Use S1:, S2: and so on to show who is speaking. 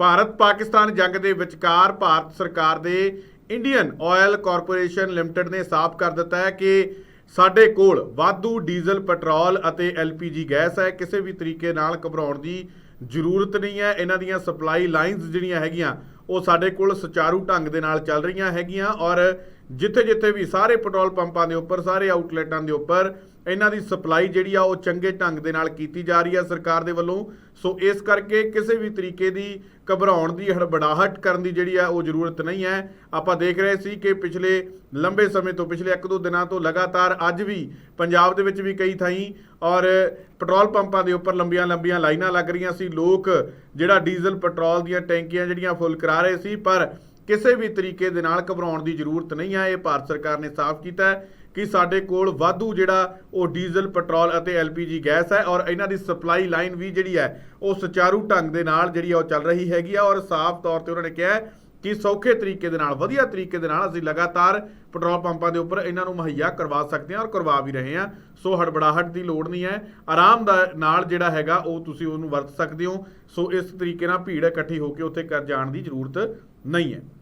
S1: ਭਾਰਤ ਪਾਕਿਸਤਾਨ ਜੰਗ ਦੇ ਵਿਚਕਾਰ ਭਾਰਤ ਸਰਕਾਰ ਦੇ ਇੰਡੀਅਨ ਆਇਲ ਕਾਰਪੋਰੇਸ਼ਨ ਲਿਮਟਿਡ ਨੇ ਸਾਫ਼ ਕਰ ਦਿੱਤਾ ਹੈ ਕਿ ਸਾਡੇ ਕੋਲ ਵਾਧੂ ਡੀਜ਼ਲ, ਪੈਟਰੋਲ ਅਤੇ ਐਲਪੀਜੀ ਗੈਸ ਹੈ। ਕਿਸੇ ਵੀ ਤਰੀਕੇ ਨਾਲ ਘਬਰਾਉਣ ਦੀ ਜ਼ਰੂਰਤ ਨਹੀਂ ਹੈ। ਇਹਨਾਂ ਦੀਆਂ ਸਪਲਾਈ ਲਾਈਨਸ ਜਿਹੜੀਆਂ ਹੈਗੀਆਂ, ਉਹ ਸਾਡੇ ਕੋਲ ਸੁਚਾਰੂ ਢੰਗ ਦੇ ਨਾਲ ਚੱਲ ਰਹੀਆਂ ਹੈਗੀਆਂ ਔਰ ਜਿੱਥੇ-ਜਿੱਥੇ ਵੀ ਸਾਰੇ ਪੈਟਰੋਲ ਪੰਪਾਂ ਦੇ ਉੱਪਰ, ਸਾਰੇ ਆਊਟਲੈਟਾਂ ਦੇ ਉੱਪਰ ਇਹਨਾਂ ਦੀ ਸਪਲਾਈ ਜਿਹੜੀ ਆ ਉਹ ਚੰਗੇ ਢੰਗ ਦੇ ਨਾਲ ਕੀਤੀ ਜਾ ਰਹੀ ਹੈ ਸਰਕਾਰ ਦੇ ਵੱਲੋਂ। ਸੋ ਇਸ ਕਰਕੇ ਕਿਸੇ ਵੀ ਤਰੀਕੇ ਦੀ ਘਬਰਾਉਣ ਦੀ ਹੜਬੜਾਹਟ ਕਰਨ ਦੀ ਜਿਹੜੀ ਆ ਉਹ ਜ਼ਰੂਰਤ ਨਹੀਂ ਹੈ। ਆਪਾਂ ਦੇਖ ਰਹੇ ਸੀ ਕਿ ਪਿਛਲੇ ਲੰਬੇ ਸਮੇਂ ਤੋਂ, ਪਿਛਲੇ ਇੱਕ ਦੋ ਦਿਨਾਂ ਤੋਂ ਲਗਾਤਾਰ ਅੱਜ ਵੀ ਪੰਜਾਬ ਦੇ ਵਿੱਚ ਵੀ ਕਈ ਥਾਈਂ ਔਰ ਪੈਟਰੋਲ ਪੰਪਾਂ ਦੇ ਉੱਪਰ ਲੰਬੀਆਂ ਲੰਬੀਆਂ ਲਾਈਨਾਂ ਲੱਗ ਰਹੀਆਂ ਸੀ। ਲੋਕ ਜਿਹੜਾ ਡੀਜ਼ਲ, ਪੈਟਰੋਲ ਦੀਆਂ ਟੈਂਕੀਆਂ ਜਿਹੜੀਆਂ ਫੁੱਲ ਕਰਾ ਰਹੇ ਸੀ, ਪਰ ਕਿਸੇ ਵੀ ਤਰੀਕੇ ਦੇ ਨਾਲ ਘਬਰਾਉਣ ਦੀ ਜ਼ਰੂਰਤ ਨਹੀਂ ਹੈ। ਇਹ ਭਾਰਤ ਸਰਕਾਰ ਨੇ ਸਾਫ਼ ਕੀਤਾ ਹੈ ਕਿ ਸਾਡੇ ਕੋਲ ਵਾਧੂ ਜਿਹੜਾ ਉਹ ਡੀਜ਼ਲ, ਪੈਟਰੋਲ ਅਤੇ ਐਲਪੀਜੀ ਗੈਸ ਹੈ ਔਰ ਇਹਨਾਂ ਦੀ ਸਪਲਾਈ ਲਾਈਨ ਵੀ ਜਿਹੜੀ ਹੈ ਉਹ ਸੁਚਾਰੂ ਢੰਗ ਦੇ ਨਾਲ ਜਿਹੜੀ ਆ ਉਹ ਚੱਲ ਰਹੀ ਹੈਗੀ ਆ ਔਰ ਸਾਫ਼ ਤੌਰ ਤੇ ਉਹਨਾਂ ਨੇ ਕਿਹਾ ਕਿ ਸੌਖੇ ਤਰੀਕੇ ਦੇ ਨਾਲ, ਵਧੀਆ ਤਰੀਕੇ ਦੇ ਨਾਲ ਅਸੀਂ ਲਗਾਤਾਰ ਪੈਟਰੋਲ ਪੰਪਾਂ ਦੇ ਉੱਪਰ ਇਹਨਾਂ ਨੂੰ ਮੁਹੱਈਆ ਕਰਵਾ ਸਕਦੇ ਹਾਂ ਔਰ ਕਰਵਾ ਵੀ ਰਹੇ ਹਾਂ। ਸੋ ਹੜਬੜਾਹਟ ਦੀ ਲੋੜ ਨਹੀਂ ਹੈ। ਆਰਾਮ ਦਾ ਨਾਲ ਜਿਹੜਾ ਹੈਗਾ ਉਹ ਤੁਸੀਂ ਉਹਨੂੰ ਵਰਤ ਸਕਦੇ ਹੋ। ਸੋ ਇਸ ਤਰੀਕੇ ਨਾਲ ਭੀੜ ਇਕੱਠੀ ਹੋ ਕੇ ਉੱਥੇ ਕਰ ਜਾਣ ਦੀ ਜ਼ਰੂਰਤ ਨਹੀਂ ਹੈ।